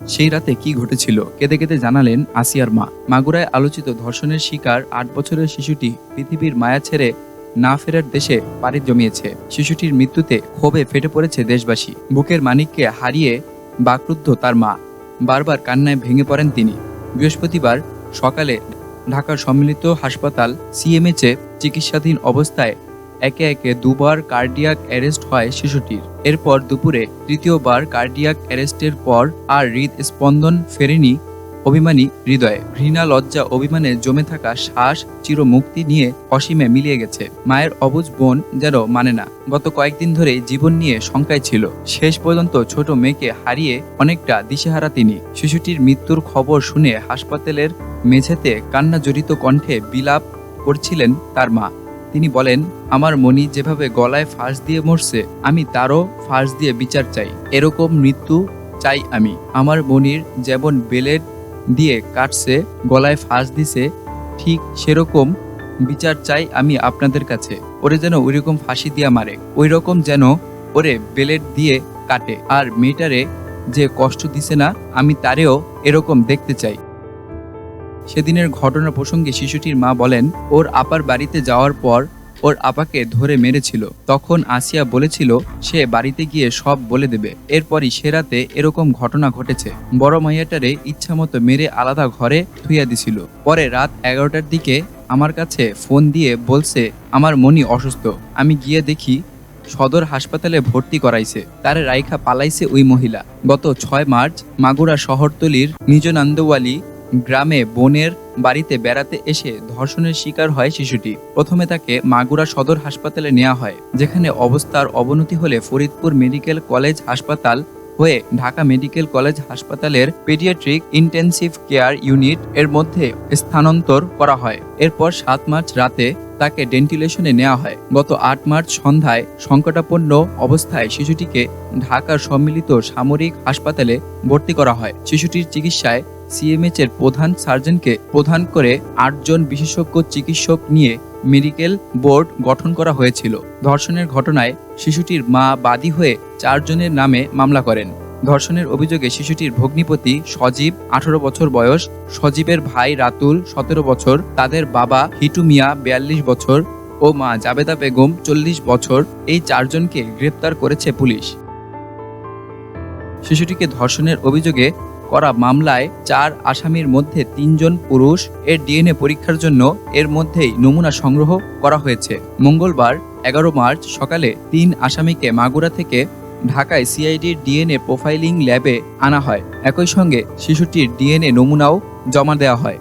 সেই রাতে কি ঘটেছিল কেঁদে কেঁদে জানালেন আসিয়ার মা। মাগুরায় আলোচিত ধর্ষণের শিকার আট বছরের শিশুটি পৃথিবীর মায়া ছেড়ে না ফেরার দেশে পাড়ি জমিয়েছে। শিশুটির মৃত্যুতে ক্ষোভে ফেটে পড়েছে দেশবাসী। বুকের মানিককে হারিয়ে বাকরুদ্ধ তার মা। বারবার কান্নায় ভেঙে পড়েন তিনি। বৃহস্পতিবার সকালে ঢাকার সম্মিলিত হাসপাতাল সিএমএচে চিকিৎসাধীন অবস্থায় একে একে দুবার কার্ডিয়াক অ্যারেস্ট হয় শিশুটির। এরপর দুপুরে তৃতীয়বার কার্ডিয়াক অ্যারেস্টের পর আর হৃদস্পন্দন ফেরেনি অভিমানী হৃদয়ে। ঘৃণা, লজ্জা, অভিমানে জমে থাকা শ্বাস চির মুক্তি নিয়ে অসীমে মিলিয়ে গেছে। মায়ের অবুজ বোন যেন মানে না। গত কয়েকদিন ধরে জীবন নিয়ে শঙ্কায় ছিল। শেষ পর্যন্ত ছোট মেয়েকে হারিয়ে অনেকটা দিশেহারা তিনি। শিশুটির মৃত্যুর খবর শুনে হাসপাতালের মেঝেতে কান্না জড়িত কণ্ঠে বিলাপ করছিলেন তার মা। তিনি বলেন, আমার মনি যেভাবে গলায় ফাঁস দিয়ে মরছে, আমি তারও ফাঁস দিয়ে বিচার চাই। এরকম মৃত্যু চাই আমি। আমার মনির যেমন বেলেট দিয়ে কাটছে, গলায় ফাঁস দিছে, ঠিক সেরকম বিচার চাই আমি আপনাদের কাছে। ওরে যেন ওইরকম ফাঁসি দিয়া মারে। ওই রকম যেন ওরে বেলেট দিয়ে কাটে। আর মেয়েটারে যে কষ্ট দিছে না, আমি তারেও এরকম দেখতে চাই। সেদিনের ঘটনা প্রসঙ্গে শিশুটির মা বলেন, ওর আপার বাড়িতে যাওয়ার পর ওর আপাকে ধরে মেরেছিল। তখন আসিয়া বলেছিল, সে বাড়িতে গিয়ে সব বলে দেবে। এরপরই সে রাতে এরকম ঘটনা ঘটেছে। বড় মাইয়াটারে ইচ্ছামতো মেরে আলাদা ঘরে থুইয়া দিছিল। পরে রাত এগারোটার দিকে আমার কাছে ফোন দিয়ে বলছে, আমার মনি অসুস্থ। আমি গিয়ে দেখি সদর হাসপাতালে ভর্তি করাইছে। তারে রাইখা পালাইছে ওই মহিলা। গত ছয় মার্চ মাগুরা শহরতলির নিজনান্দওয়ালি গ্রামে বোনের বাড়িতে বেড়াতে এসে ধর্ষণের শিকার হয় শিশুটি। প্রথমে তাকে মাগুরা সদর হাসপাতালে নেওয়া হয়, যেখানে অবস্থার অবনতি হলে ফরিদপুর মেডিকেল কলেজ হাসপাতাল হয়ে ঢাকা মেডিকেল কলেজ হাসপাতালের পেডিয়াট্রিক ইন্টেনসিভ কেয়ার ইউনিট এর মধ্যে স্থানান্তর করা হয়। এরপর সাত মার্চ রাতে তাকে ডেন্টিলেশনে নেওয়া হয়। গত আট মার্চ সন্ধ্যায় সংকটাপন্ন অবস্থায় শিশুটিকে ঢাকার সম্মিলিত সামরিক হাসপাতালে ভর্তি করা হয়। শিশুটির চিকিৎসায় সিএমএইচ এর প্রধান সার্জনকে প্রধান করে আটজন বিশেষজ্ঞ চিকিৎসক নিয়ে মেডিকেল বোর্ড গঠন করা হয়েছিল। ধর্ষণের ঘটনায় শিশুটির মা বাদী হয়ে চারজনের নামে মামলা করেন। ধর্ষণের অভিযোগে শিশুটির ভগ্নিপতি সজীব, আঠারো বছর বয়স, সজীবের ভাই রাতুল, সতেরো বছর, তাদের বাবা হিটু মিয়া, বিয়াল্লিশ বছর ও মা জাবেদা বেগম, চল্লিশ বছর, এই চারজনকে গ্রেপ্তার করেছে পুলিশ। শিশুটিকে ধর্ষণের অভিযোগে করা মামলায় চার আসামির মধ্যে তিনজন পুরুষ। এর ডিএনএ পরীক্ষার জন্য এর মধ্যেই নমুনা সংগ্রহ করা হয়েছে। মঙ্গলবার, এগারো মার্চ সকালে তিন আসামিকে মাগুরা থেকে ঢাকায় সিআইডির ডিএনএ প্রোফাইলিং ল্যাবে আনা হয়। একই সঙ্গে শিশুটির ডিএনএ নমুনাও জমা দেওয়া হয়।